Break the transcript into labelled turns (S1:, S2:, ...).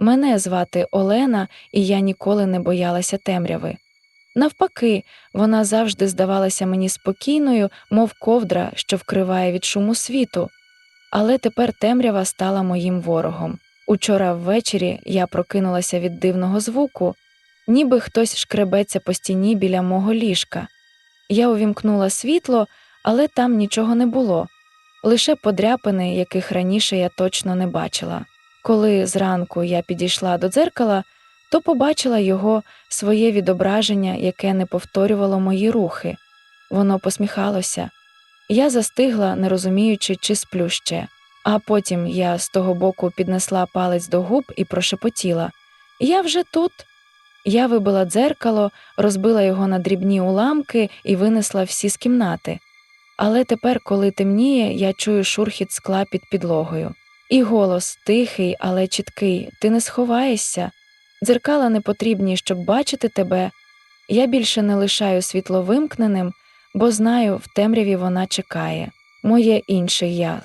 S1: Мене звати Олена, і я ніколи не боялася темряви. Навпаки, вона завжди здавалася мені спокійною, мов ковдра, що вкриває від шуму світу. Але тепер темрява стала моїм ворогом. Учора ввечері я прокинулася від дивного звуку, ніби хтось шкребеться по стіні біля мого ліжка. Я увімкнула світло, але там нічого не було, лише подряпини, яких раніше я точно не бачила. Коли зранку я підійшла до дзеркала, то побачила його своє відображення, яке не повторювало мої рухи. Воно посміхалося. Я застигла, не розуміючи, чи сплю ще. А потім я з того боку піднесла палець до губ і прошепотіла Я вже тут. Я вибила дзеркало, розбила його на дрібні уламки і винесла всі з кімнати. Але тепер, коли темніє, я чую шурхіт скла під підлогою. І голос тихий, але чіткий ти не сховаєшся. Дзеркала не потрібні, щоб бачити тебе. Я більше не лишаю світло вимкненим, бо знаю, в темряві вона чекає. Моє інше я